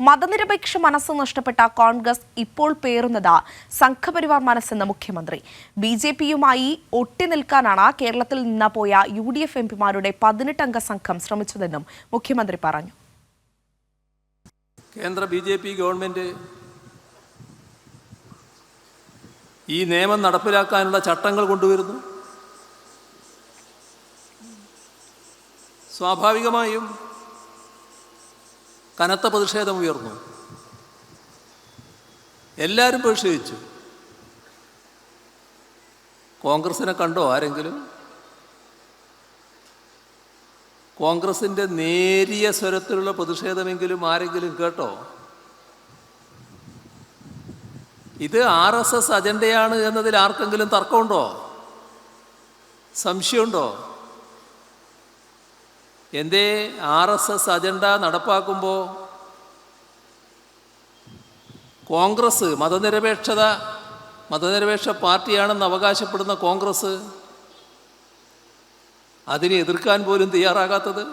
മതനിരപേക്ഷ മനസ്സ് നഷ്ടപ്പെട്ട കോൺഗ്രസ് ഇപ്പോൾ പേറുന്നത് സംഘപരിവാർ മനസ്സെന്ന് മുഖ്യമന്ത്രി. ബി ജെ പിയുമായി ഒട്ടി നിൽക്കാനാണ് കേരളത്തിൽ നിന്ന് പോയ യു ഡി എഫ് എംപിമാരുടെ പതിനെട്ടംഗ സംഘം ശ്രമിച്ചതെന്നും മുഖ്യമന്ത്രി പറഞ്ഞു. കേന്ദ്ര ബി ജെ പി ഗവൺമെന്റ് ഈ നിയമം നടപ്പിലാക്കാനുള്ള ചട്ടങ്ങൾ കൊണ്ടുവരുന്നു. സ്വാഭാവികമായും കനത്ത പ്രതിഷേധം ഉയർന്നു. എല്ലാവരും പ്രതിഷേധിച്ചു. കോൺഗ്രസിനെ കണ്ടോ ആരെങ്കിലും? കോൺഗ്രസിന്റെ നേരിയ സ്വരത്തിലുള്ള പ്രതിഷേധമെങ്കിലും ആരെങ്കിലും കേട്ടോ? ഇത് ആർ എസ് എസ് അജണ്ടയാണ് എന്നതിൽ ആർക്കെങ്കിലും തർക്കമുണ്ടോ? സംശയമുണ്ടോ? എന്തേ ആർ എസ് എസ് അജണ്ട നടപ്പാക്കുമ്പോൾ കോൺഗ്രസ് മതനിരപേക്ഷത മതനിരപേക്ഷ പാർട്ടിയാണെന്ന് അവകാശപ്പെടുന്ന കോൺഗ്രസ് അതിനെ എതിർക്കാൻ പോലും തയ്യാറാകാത്തത്?